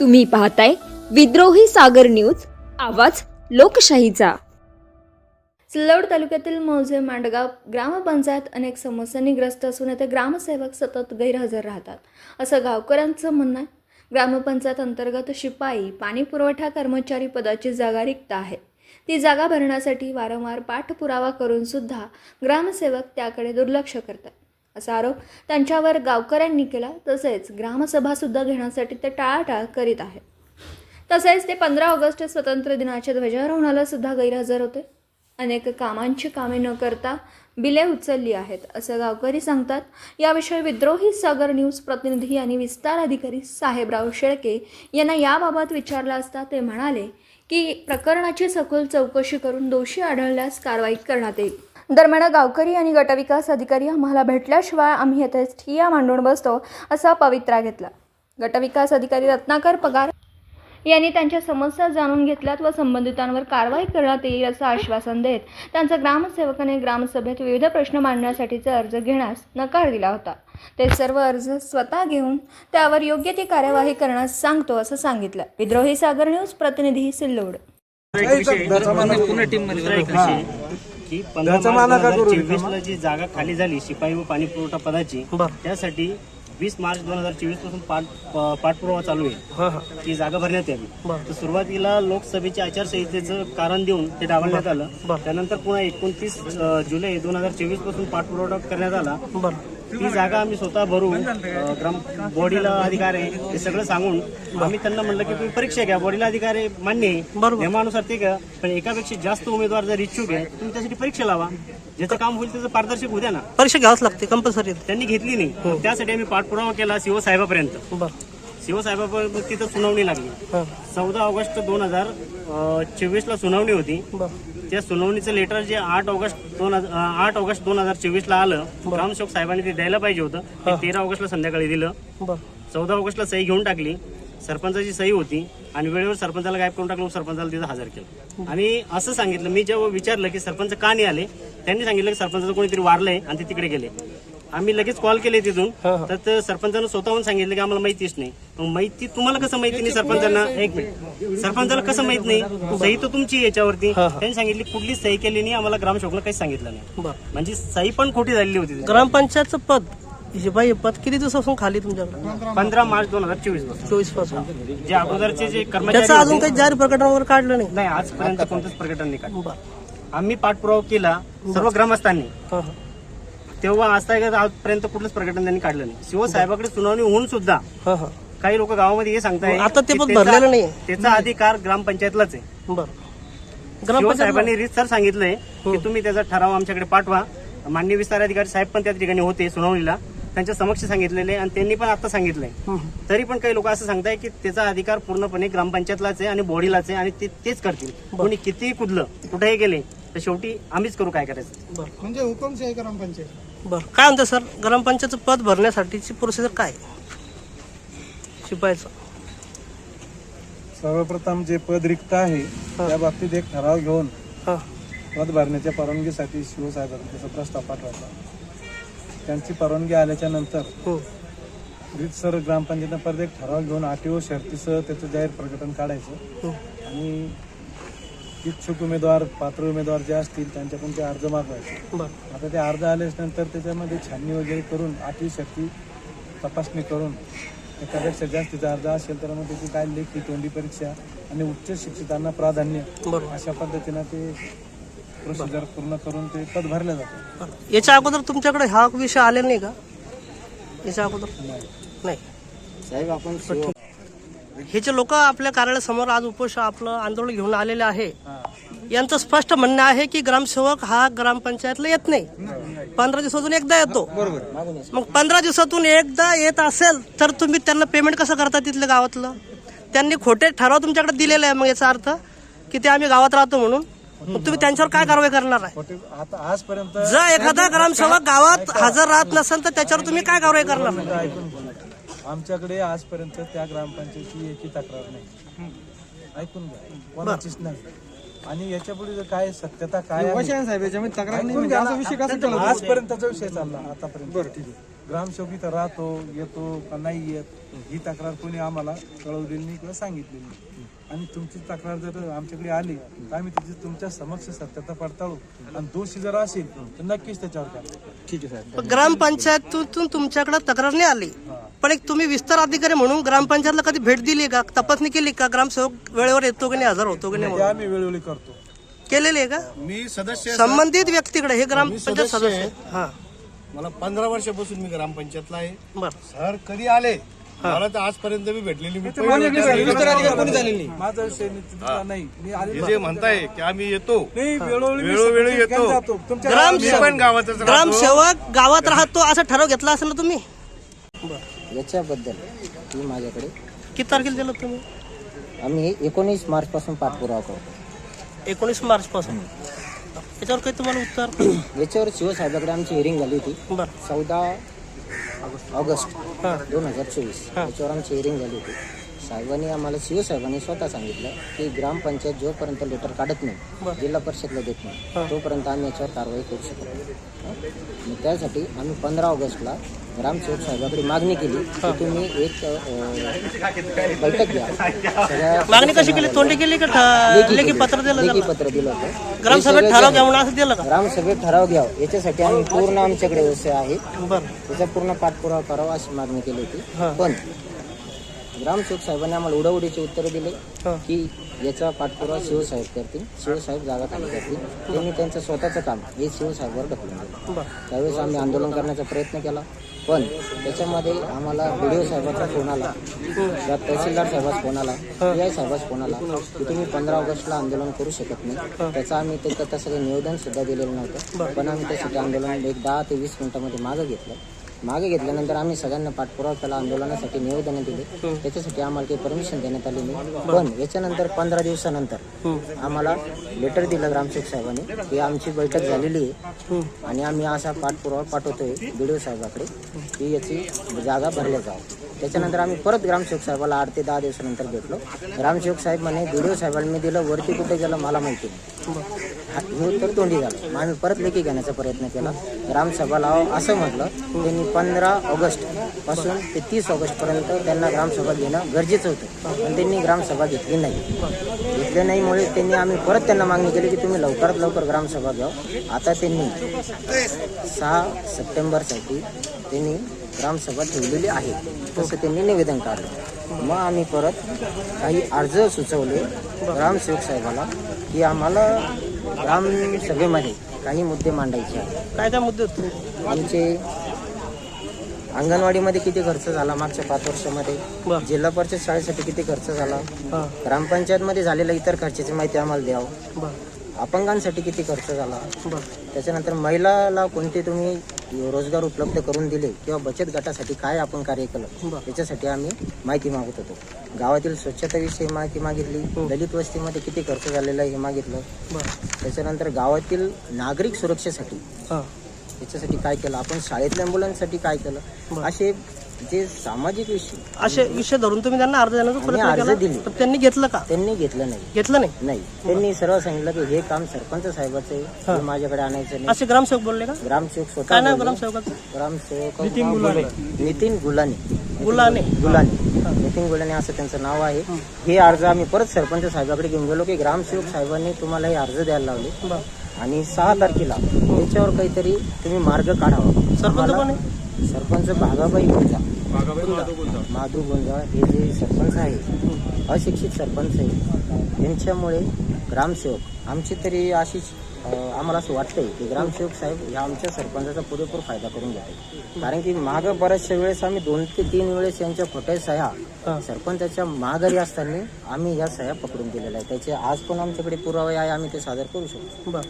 तुम्ही पाहताय विद्रोही सागर न्यूज आवाज लोकशाहीचा. सिल्लोड तालुक्यातील मौजे मांडगाव ग्रामपंचायत अनेक समस्यांनी ग्रस्त असून येथे ग्रामसेवक सतत गैरहजर राहतात असं गावकऱ्यांचं म्हणणं आहे. ग्रामपंचायत अंतर्गत शिपाई पाणी पुरवठा कर्मचारी पदाची जागा रिक्त आहे. ती जागा भरण्यासाठी वारंवार पाठपुरावा करून सुद्धा ग्रामसेवक त्याकडे दुर्लक्ष करतात. असा आरोप त्यांच्यावर गावकऱ्यांनी केला. तसेच ग्रामसभासुद्धा घेण्यासाठी ते टाळाटाळ करीत आहेत. तसेच ते पंधरा ऑगस्ट स्वतंत्र दिनाच्या ध्वजारोहणाला सुद्धा गैरहजर होते. अनेक कामांची कामे न करता बिले उचलली आहेत असं गावकरी सांगतात. याविषयी विद्रोही सागर न्यूज प्रतिनिधी आणि विस्तार अधिकारी साहेबराव शेळके यांना याबाबत विचारलं असता ते म्हणाले की प्रकरणाची सखोल चौकशी करून दोषी आढळल्यास कारवाई करण्यात येईल. दरम्यान गावकरी आणि गटविकास अधिकारी आम्हाला भेटल्याशिवाय आम्ही येथे ठिया मांडून बसतो असा पवित्रा घेतला. गटविकास अधिकारी रत्नाकर पगार यांनी त्यांच्या समस्या जाणून घेतल्यात व संबंधितांवर कारवाई करण्यात येईल असं आश्वासन देत त्यांचा ग्रामसेवकाने ग्रामसभेत विविध प्रश्न मांडण्यासाठीचा अर्ज घेण्यास नकार दिला होता. ते सर्व अर्ज स्वतः घेऊन त्यावर योग्य ती कार्यवाही करण्यास सांगतो असं सांगितलं. विद्रोही सागर न्यूज प्रतिनिधी सिल्लोड. की पंधरा ला जी जागा खाली झाली शिपाई व पाणी पुरवठा पदाची त्यासाठी वीस मार्च दोन हजार चोवीसपासून पाठ प- पाठपुरावा चालू आहे. ती जागा भरण्यात यावी. तर सुरुवातीला लोकसभेच्या आचारसंहितेचं कारण देऊन ते डावलण्यात आलं. त्यानंतर पुन्हा एकोणतीस जुलै दोन हजार चोवीसपासून पाठपुरावा करण्यात आला. ती जागा आम्ही स्वतः भरू ग्राम बॉडीला अधिकार आहे हे सगळं सांगून आम्ही त्यांना म्हणलं की तुम्ही परीक्षा घ्या बॉडीला अधिकार आहे मान्य आहे. नियमानुसार ते घ्या पण एकापेक्षा जास्त उमेदवार जर इच्छुक आहे तुम्ही त्यासाठी परीक्षा लावा. ज्याचं काम होईल त्याचं पारदर्शक होऊ द्या ना. परीक्षा घ्यावंच लागते कंपल्सरी त्यांनी घेतली नाही. त्यासाठी आम्ही पाठपुरावा केला सीओ साहेबापर्यंत बर. सीओ साहेबापर्यंत तिथं सुनावणी लागली. हा. चौदा ऑगस्ट दोन हजार चोवीस ला सुनावणी होती. त्या सुनावणीचं लेटर जे आठ ऑगस्ट दोन आठ ऑगस्ट दोन हजार चोवीस ला आलं ग्रामसेवक साहेबांनी ते द्यायला पाहिजे होतं. ते तेरा ऑगस्टला संध्याकाळी दिलं. चौदा ऑगस्टला सही घेऊन टाकली. सरपंचाची सही होती आणि वेळेवर सरपंचाला गायब करून टाकलं सरपंचाला तिथं हजर केलं. आणि असं सांगितलं मी जेव्हा विचारलं की सरपंच का नाही आले त्यांनी सांगितलं की सरपंचाचं कोणीतरी वारलंय आणि ते तिकडे गेले. आम्ही लगेच कॉल केले तिथून. तर ते सरपंचानं स्वतःहून सांगितलं की आम्हाला माहितीच नाही. मग माहिती तुम्हाला कसं माहिती नाही सरपंचांना? एक मिनिट. सरपंचाला कसं माहीत नाही? सही तर तुमची याच्यावरती. त्यांनी सांगितली कुठली सही केली नाही आम्हाला ग्रामसेवकला काहीच सांगितलं नाही. म्हणजे सही पण खोटी झालेली होती. ग्रामपंचायतचं पद शिपाई पद किती दिवसापासून खाली तुमच्याकडे? पंधरा मार्च दोन हजार चोवीसपासून. चोवीसपासून जे अगोदरचे जे कर्मचारी अजून काही जाहीर प्रकटन वगैरे काढलं नाही? नाही आजपर्यंत कोणतंच प्रकटन नाही काढलं. आम्ही पाठपुरावा केला सर्व ग्रामस्थांनी. हा हा तेव्हा आजता आजपर्यंत कुठलंच प्रकटन त्यांनी काढलं नाही. शिव साहेबाकडे सुनावणी होऊन सुद्धा हा हा. काही लोक गावामध्ये हे सांगताय आता ते की पण त्याचा- भरलेलं नाहीये. त्याचा अधिकार ग्रामपंचायतलाच आहे. बर. शिव ग्रामपंचायत साहेबांनी रीतसर सांगितलंय की तुम्ही त्याचा ठराव आमच्याकडे पाठवा. मान्य विस्तार अधिकारी साहेब पण त्या ठिकाणी होते सुनावणीला. त्यांच्या समक्ष सांगितलेले आणि त्यांनी पण आता सांगितलंय. तरी पण काही लोक असं सांगताय की त्याचा अधिकार पूर्णपणे ग्रामपंचायतलाच आहे आणि बॉडीलाच आहे आणि ते तेच करतील. कोणी कितीही कुदलं कुठेही गेले तर शेवटी आम्हीच करू काय करायचं. बर. म्हणजे हुकुमशाही ग्रामपंचायत. बर. काय म्हणते सर? ग्रामपंचायतचं पद भरण्यासाठीची प्रोसिजर काय? शिपायचं. सर्वप्रथम जे पद रिक्त आहे त्या बाबतीत एक ठराव घेऊन हा. पद भरण्याच्या परवानगीसाठी शिवसाहेबांना त्याचा प्रस्ताव पाठवायचा. त्यांची परवानगी आल्याच्यानंतर हो. रीतसर ग्रामपंचायतीनं परत एक ठराव घेऊन आटीओ शर्तीसह त्याचं जाहीर प्रकटन काढायचं. हो. आणि इच्छुक उमेदवार पात्र उमेदवार जे असतील त्यांच्याकडून ते अर्ज मागवायचे. बर. आता ते अर्ज आल्याच नंतर त्याच्यामध्ये छाननी वगैरे करून आटी शक्ती तपासणी करून एखाद्यापेक्षा जास्तीचा अर्ज असेल तर मग त्याची काय लेखी तोंडी परीक्षा आणि उच्च शिक्षितांना प्राधान्य बरोबर अशा पद्धतीनं ते प्रोसिजर पूर्ण करून ते पद भरलं जातं बरं. याच्या अगोदर तुमच्याकडे हा विषय आलेला नाही का? याच्या अगोदर? नाही. साहेब आपण हे जे लोक आपल्या कार्यालयासमोर आज उपोष आपलं आंदोलन घेऊन आलेले आहे यांचं स्पष्ट म्हणणं आहे की ग्रामसेवक हा ग्रामपंचायतला येत नाही. पंधरा दिवसातून एकदा येतो. मग पंधरा दिवसातून एकदा येत असेल तर तुम्ही त्यांना पेमेंट कसं करता तिथल्या गावातलं? त्यांनी खोटे ठराव तुमच्याकडे दिलेले आहे मग याचा अर्थ की ते आम्ही गावात राहतो म्हणून. मग तुम्ही त्यांच्यावर काय कारवाई करणार आहे? आजपर्यंत जर एखादा ग्रामसेवक गावात हजर राहत नसेल तर त्याच्यावर तुम्ही काय कारवाई करणार. आमच्याकडे आजपर्यंत त्या ग्रामपंचायतीची एकही तक्रार नाही. ऐकून घ्या. कोणाचीच नाही. आणि याच्यापुढे जर काय सत्यता काय आहे? ऐकून घ्या ना. आजपर्यंतचा विषय चालला आतापर्यंत. बरं ठीक आहे. ग्रामसेवक इथं राहतो येतो का नाही येत. ही तक्रार कोणी आम्हाला कळवलेली नाही किंवा सांगितलेली नाही. आणि तुमची तक्रार जर आमच्याकडे आली तर आम्ही त्याची तुमच्या समक्ष सत्यता पडताळू. आणि दोषी जर असेल तर नक्कीच त्याच्यावर करा. ठीक आहे साहेब. पण ग्रामपंचायतून तुमच्याकडे तक्रार नाही आली. पण एक तुम्ही विस्तार अधिकारी म्हणून ग्रामपंचायतला कधी भेट दिली का? तपासणी केली का? ग्रामसेवक वेळेवर येतो की नाही हजर होतो की नाही म्हणून? आम्ही वेळोवेळी करतो. केलेली आहे का? मी सदस्य संबंधित व्यक्तीकडे हे ग्रामपंचायत सदस्य सदस्य आहे. हा. मला पंधरा वर्षापासून मी ग्रामपंचायतला आहे. बर. सर कधी आले? मला तर आजपर्यंत मी भेटलेली मी पहिली माझ्याकडे होती. विस्तार अधिकारी कोणी झालेली? नाही. माझा विषय नाही नाही. मी आले हे जे म्हणताय की आम्ही येतो. नाही वेळोवेळी मी वेळोवेळी सगळ्या येतो. जातो. तुमच्या मी पण गावातच राहतो. ग्रामसेवक गावात राहतो असं ठराव घेतला असेल ना तुम्ही? याच्याबद्दल ही माझ्याकडे किती तारखेला दिलं तुम्ही? आम्ही एकोणीस मार्चपासून पाठपुरावा करतो. एकोणीस मार्च पासून याच्यावर काही तुम्हाला उत्तर? याच्यावर शिवसाहेबाकडे आमची हिअरिंग झाली होती. बर. चौदा ऑगस्ट हा. दोन हजार चोवीस. याच्यावर आमची हिअरिंग झाली होती. साहेबांनी आम्हाला शिवसाहेबांनी स्वतः सांगितलं की ग्रामपंचायत जोपर्यंत लेटर काढत नाही जिल्हा परिषदला देत नाही तोपर्यंत आम्ही याच्यावर कारवाई करू शकत नाही? मग त्यासाठी आम्ही पंधरा ऑगस्टला ग्रामसेवक साहेबाकडे मागणी केली की तुम्ही एक बैठक घ्या. सगळ्या मागणी कशी केली? तोंडी केली का? पत्र दिलं? पत्र दिलं होतं. ग्रामसभेत ठराव घ्या म्हणून असं दिलं ग्रामसभेत ठराव घ्यावं. याच्यासाठी आम्ही पूर्ण आमच्याकडे व्यवस्था आहे त्याचा पूर्ण पाठपुरावा करावा अशी मागणी केली होती. पण ग्रामसेवक साहेबांनी आम्हाला उडवडीचे उत्तर दिले की याचा पाठपुरावा शिवसाहेब करतील. शिवसाहेब जागा खाली करतील. त्यांनी त्यांचं स्वतःचं काम हे शिवसाहेबवर ढकलून दिलं. त्यावेळेस आम्ही आंदोलन करण्याचा प्रयत्न केला. पण त्याच्यामध्ये आम्हाला बी साहेबाचा फोन आला. त्या तहसीलदार साहेबाचा फोन आला. पी आय साहेबाचा फोन आला की तुम्ही पंधरा ऑगस्टला आंदोलन करू शकत नाही. त्याचं आम्ही त्याचं तसं काही निवेदन सुद्धा दिलेलं नव्हतं. पण आम्ही त्यासाठी आंदोलन एक दहा ते वीस मिनिटामध्ये मागं घेतलं. मागे घेतल्यानंतर आम्ही सगळ्यांना पाठपुरावा केला आंदोलनासाठी निवेदन दिले. त्याच्यासाठी आम्हाला काही परमिशन देण्यात आली नाही. पण याच्यानंतर पंधरा दिवसानंतर आम्हाला लेटर दिलं ग्रामसेवक साहेबांनी की आमची बैठक झालेली आहे. आणि आम्ही असा पाठपुरावा पाठवतोय बीडीओ साहेबाकडे की याची जागा भरल्या जावं. त्याच्यानंतर आम्ही परत ग्रामसेवक साहेबाला आठ ते दहा दिवसानंतर भेटलो. ग्रामसेवक साहेब म्हणे बीडीओ साहेबांनी दिलं वरती कुठे गेलं मला माहिती नाही. हा- हे तोंडी झालं. मग आम्ही परत लेखी घेण्याचा प्रयत्न केला. ग्रामसभा लावा असं म्हटलं. त्यांनी पंधरा ऑगस्टपासून ते तीस ऑगस्ट पर्यंत त्यांना ग्रामसभा घेणं गरजेचं होतं. पण त्यांनी ग्रामसभा घेतली नाही. घेतल्या नाहीमुळे त्यांनी आम्ही परत त्यांना मागणी केली की तुम्ही लवकरात लवकर ग्रामसभा घ्या. आता त्यांनी सहा सप्टेंबरसाठी त्यांनी ग्रामसभा ठेवलेली आहे. तसं त्यांनी निवेदन काढलं. मग आम्ही परत काही अर्ज सुचवले. ग्रामसेवक साहेबाला. की आम्हाला ग्रामसभेमध्ये काही मुद्दे मांडायचे आहेत. काय काय मुद्दे होते? आमचे अंगणवाडीमध्ये किती खर्च झाला मागच्या पाच वर्षामध्ये. जिल्हा परिषद शाळेसाठी किती खर्च झाला? ग्रामपंचायतमध्ये झालेल्या इतर खर्चाची माहिती आम्हाला द्यावं. अपंगांसाठी किती खर्च झाला? त्याच्यानंतर महिलाला कोणते तुम्ही रोजगार उपलब्ध करून दिले किंवा बचत गटासाठी काय आपण कार्य केलं त्याच्यासाठी आम्ही माहिती मागत होतो. गावातील स्वच्छतेविषयी माहिती मागितली दलित वस्तीमध्ये किती खर्च झालेला आहे हे मागितलं. त्याच्यानंतर गावातील नागरिक सुरक्षेसाठी हा. याच्यासाठी काय केलं आपण शाळेतल्या मुलांसाठी काय केलं असे जे सामाजिक विषय. असे विषय धरून तुम्ही त्यांना अर्ज देण्याचा आम्ही प्रयत्न अर्ज केला? दिले. तर त्यांनी घेतलं का? त्यांनी घेतलं नाही. घेतलं नाही? नाही. त्यांनी सरळ सांगितलं की हे काम सरपंच साहेबाचं आहे. हे. माझ्याकडे आणायचं नाही. असे ग्रामसेवक बोलले का? ग्रामसेवक काय स्वतः नाव बोलले. ग्रामसेवकाचं? ग्रामसेवक नितीन गुलाने. नितीन गुलाने. गुलाने. गुलाने. नितीन गुलाने असं त्यांचं नाव आहे. हे. अर्ज आम्ही परत सरपंच साहेबाकडे घेऊन गेलो की ग्रामसेवक साहेबांनी तुम्हाला हे अर्ज द्यायला लावले. आणि सहा तारखेला त्याच्यावर काहीतरी तुम्ही मार्ग काढावा. सरपंच कोण सरपंच भागाबाई गुंजा माधू गुंजा हे जे सरपंच आहे अशिक्षित सरपंच आहे यांच्यामुळे ग्रामसेवक आमची तरी अशीच आम्हाला असं वाटतंय की ग्रामसेवक साहेब या आमच्या सरपंचाचा पुरेपूर फायदा करून घेतात कारण की मागं बऱ्याचशा वेळेस आम्ही दोन ते तीन वेळेस यांच्या खोट्या सह्या सरपंचाच्या माघारी असताना आम्ही या सह्या पकडून दिलेल्या आहेत. त्याचे आज पण आमच्याकडे पुरावे आहे आम्ही ते सादर करू शकतो.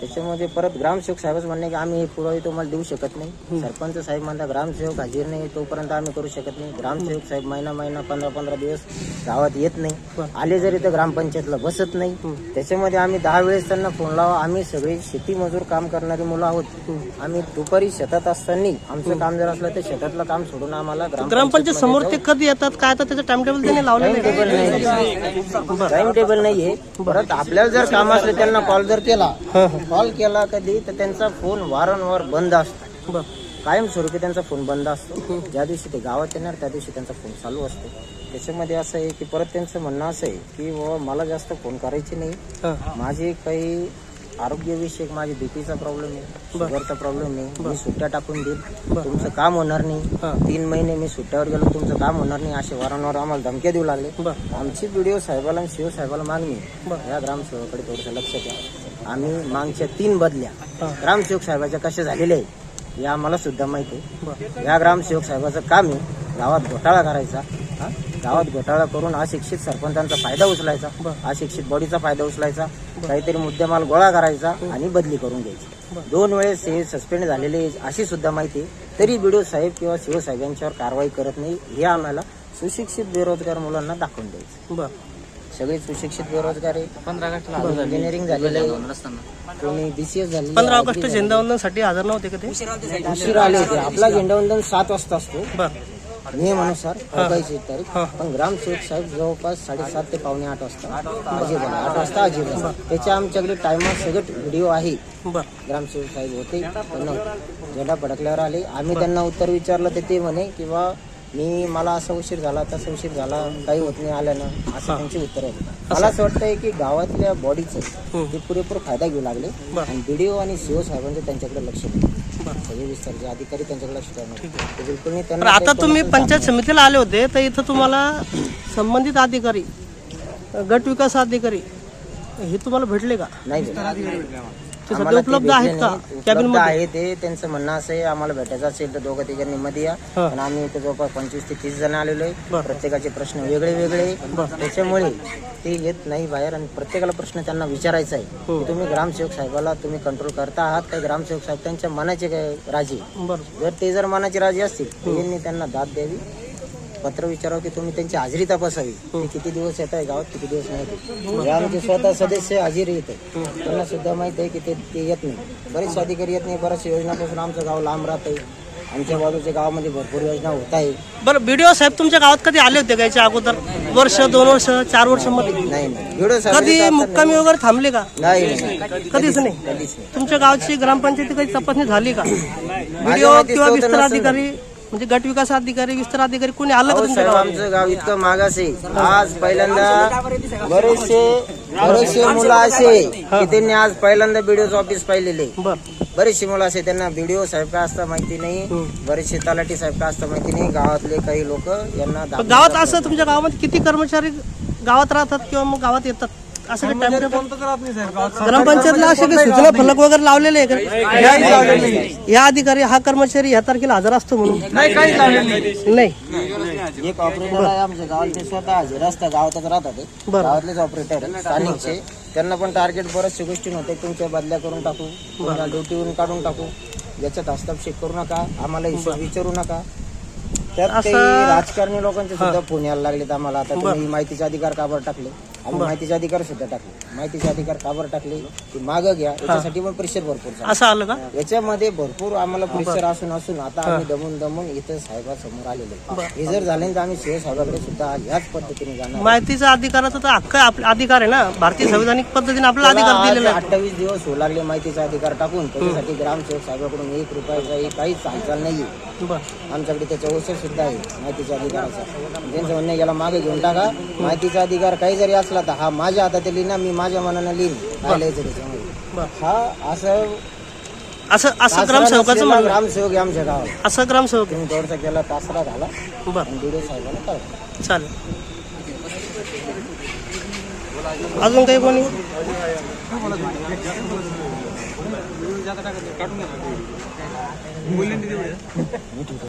त्याच्यामध्ये परत ग्रामसेवक साहेबच म्हणणे की आम्ही हे पुरावे तुम्हाला देऊ शकत नाही. सरपंच साहेब म्हणता ग्रामसेवक हजीर नाही तोपर्यंत आम्ही करू शकत नाही. ग्रामसेवक साहेब महिना महिना पंधरा पंधरा दिवस गावात येत नाही. आले जरी तर ग्रामपंचायतला बसत नाही. त्याच्यामध्ये आम्ही दहा वेळेस त्यांना फोन लावा आम्ही सगळे शेती मजूर काम करणारी मुलं आहोत. आम्ही दुपारी शेतात असताना आमचं काम जर असलं तर शेतातलं काम सोडून आम्हाला ग्रामपंचायत समोर ते कधी येतात. काय तर त्याचं टाइम टेबल त्यांनी लावलेलं आहे. टेबल नाही. टाइम टेबल नाहीये. परत आपल्याला जर काम असलं त्यांना कॉल जर केला कॉल केला कधी तर त्यांचा फोन वारंवार बंद असतो. कायमस्वरूपी त्यांचा फोन बंद असतो. ज्या दिवशी ते गावात येणार त्या दिवशी त्यांचा फोन चालू असतो. त्याच्यामध्ये असं आहे की परत त्यांचं म्हणणं असं आहे की मला जास्त फोन करायचे नाही. माझे काही आरोग्यविषयक माझे बीपीचा प्रॉब्लेम आहे शुगरचा प्रॉब्लेम आहे मी सुट्ट्या टाकून देईल. तुमचं काम होणार नाही. तीन महिने मी सुट्ट्यावर गेलो तुमचं काम होणार नाही असे वारंवार आम्हाला धमक्या देऊ लागले. आमची व्हिडिओ साहेबाला आणि शिव साहेबाला मागणी आहे. या ग्रामसेवकाकडे थोडंसं लक्ष द्या. आम्ही मागच्या तीन बदल्या ग्रामसेवक साहेबाच्या कशा झालेल्या आहे हे आम्हाला सुद्धा माहिती आहे. या ग्रामसेवक साहेबाचं काम आहे गावात घोटाळा करायचा. हा? गावात घोटाळा करून अशिक्षित सरपंचांचा फायदा उचलायचा. अशिक्षित बॉडीचा फायदा उचलायचा. काहीतरी मुद्देमाल गोळा करायचा आणि बदली करून घ्यायची. दोन वेळेस हे सस्पेंड झालेले अशी सुद्धा माहिती आहे तरी बीडीओ साहेब किंवा शिवसाहेब यांच्यावर कारवाई करत नाही. हे आम्हाला सुशिक्षित बेरोजगार मुलांना दाखवून द्यायचं. बर. सगळे सुशिक्षित बेरोजगार आहे. इंजिनिअरिंग झालेलं कोणी बीसीएस झालेलं पंधरा ऑगस्ट झेंडावंदनसाठी हजर नव्हते का ते? उशिरा आले होते. आपला झेंडावंदन सात वाजता असतो. बर. नियमानुसार अवकाळीची तारीख. पण ग्रामसेवक साहेब जवळपास साडेसात ते पावणे आठ वाजता अजिब. आठ वाजता अजिब आहे. त्याच्या आमच्याकडे टायमर सगळं व्हिडिओ आहे. ग्रामसेवक साहेब होते पण झेंडा भडकल्यावर आले. आम्ही त्यांना उत्तर विचारलं तर ते म्हणे किंवा मी मला असा उशीर झाला तसा उशीर झाला काही होत नाही आल्यानं असं त्यांची उत्तर आहे मला असं वाटतंय की गावातल्या बॉडीचं ते पुरेपूर फायदा घेऊ लागले. आणि बीडीओ आणि सीओ साहेबांचं त्यांच्याकडे लक्ष सगळे विस्तारचे अधिकारी त्यांच्याकडे लक्ष ठेवणार बिलकुल तर त्यांना आता तुम्ही पंचायत समितीला आले होते तर इथं तुम्हाला संबंधित अधिकारी गट विकास अधिकारी हे तुम्हाला भेटले का? नाही ते सध्या आम्हाला ते उपलब्ध भेटले आहेत का? नाही. कॅबिन उपलब्धमध्ये? आहे ते. त्यांचं म्हणणं असं आहे आम्हाला भेटायचं असेल तर दोघं तिघांनी मध्ये या. पण आम्ही इथे जवळपास पंचवीस ते तीस जण आलेलो आहे. प्रत्येकाचे प्रश्न वेगळे वेगळे त्याच्यामुळे ते येत नाही बाहेर आणि प्रत्येकाला प्रश्न त्यांना विचारायचा आहे. की तुम्ही ग्रामसेवक साहेबाला तुम्ही कंट्रोल करता आहात काय ग्रामसेवक साहेब त्यांच्या मनाचे काय राजी बरं. जर ते जर मनाचे राजी असतील तर यांनी त्यांना दाद द्यावी. पत्र विचारावं की तुम्ही त्यांची हजेरी तपासावी. ते किती दिवस येत आहे गावात किती दिवस नाही येत जे आमचे स्वतः सदस्य हजेरी येत आहे त्यांना सुद्धा माहीत आहे की ते ते येत नाही. बरेचसे अधिकारी येत नाही. बऱ्याचशा योजनापासून आमचं गाव लांब राहत आहे. आमच्या बाजूच्या गावामध्ये भरपूर योजना होत आहे. बरं बीडीओ साहेब तुमच्या गावात कधी आले होते याच्या अगोदर? वर्ष दोन वर्ष चार वर्षमध्ये नाही नाही. व्हिडिओ साहेब कधी मुक्कामी वगैरे थांबले का? नाही नाही. कधीच नाही. कधीच नाही. तुमच्या गावची ग्रामपंचायती काही तपासणी झाली का? माहितीच किंवा विस्तार नसेल. अधिकारी म्हणजे गट विकास अधिकारी विस्तार अधिकारी कोणी आलं का तुमच्या गावात? आमचं गाव इतकं मागास आहे. आज पहिल्यांदा बरेचसे बरेचसे मुलं असे की त्यांनी आज पहिल्यांदा बीडीओचं ऑफिस पाहिलेले बर. बरेचसे मुलं असे त्यांना बीडीओ साहेब का असतं माहिती नाही. बरेचसे तलाठी साहेब का असतं माहिती नाही. गावातले काही लोक यांना पण गावात असं तुमच्या गावामध्ये किती कर्मचारी गावात राहतात किंवा मग गावात येतात? असं काही टाइम ग्रामपंचायतला असे काही सूचना फलक वगैरे लावलेले आहे का? या अधिकारी हा कर्मचारी ह्या तारखेला हजर असतो म्हणून. नाही एक ऑपरेटर आहे आमच्या गावात ते स्वतः हजर असतात गावातच राहतात ते. गावातलेच ऑपरेटर स्थानिकचे. त्यांना पण टार्गेट बऱ्याचशा गोष्टी नव्हते तुमच्या बदल्या करून टाकू तुम्हाला ड्युटीवरून काढून टाकू. याच्यात हस्तक्षेप करू नका आम्हाला हिशोब विचारू नका. त्यात काही राजकारणी लोकांचे सुद्धा फोन यायला लागलेत आम्हाला. आता तुम्ही माहितीचे अधिकार काबर टाकले? आम्ही माहितीचे अधिकार सुद्धा टाकले. माहितीचे अधिकार काबर टाकले? की मागं घ्या. याच्यासाठी पण प्रेशर भरपूर. असं आलं का? याच्यामध्ये भरपूर आम्हाला प्रेशर असून असून आता आम्ही दमून दमून इथं साहेबासमोर आलेलो आहे. हे जर झाले तर आम्ही शिव साहेबाकडे सुद्धा ह्याच पद्धतीने जाणार माहितीचा अधिकाराचा तर हक्क आपला अधिकार आहे ना? भारतीय संविधानिक पद्धतीने आपल्याला अधिकार दिलेला आहे. अठ्ठावीस दिवस होऊ लागले माहितीचा अधिकार टाकून. त्याच्यासाठी ग्रामसेवक साहेबाकडून एक रुपयाचा काहीच हालचाल नाहीये. बरं. आमच्याकडे त्याचा औषध सुद्धा आहे माहितीच्या अधिकाराचा. त्यांचं म्हणणं आहे, याला मागे घेऊन टाका. माहितीचा अधिकार काही जरी असला तर हा माझ्या हातात लिहिना मी माझ्या मनानं लिहिन. काय लिहायचं त्याच्यामध्ये. हा असं असं असं ग्रामसेवकाचं ग्रामसेवक आहे आमच्या गावात असं ग्रामसेवक तुम्ही थोडसा केला तासरा झाला. बरं. आणि बीडीओ साहेबाला कळवा चालेल. अजून काही कोणी?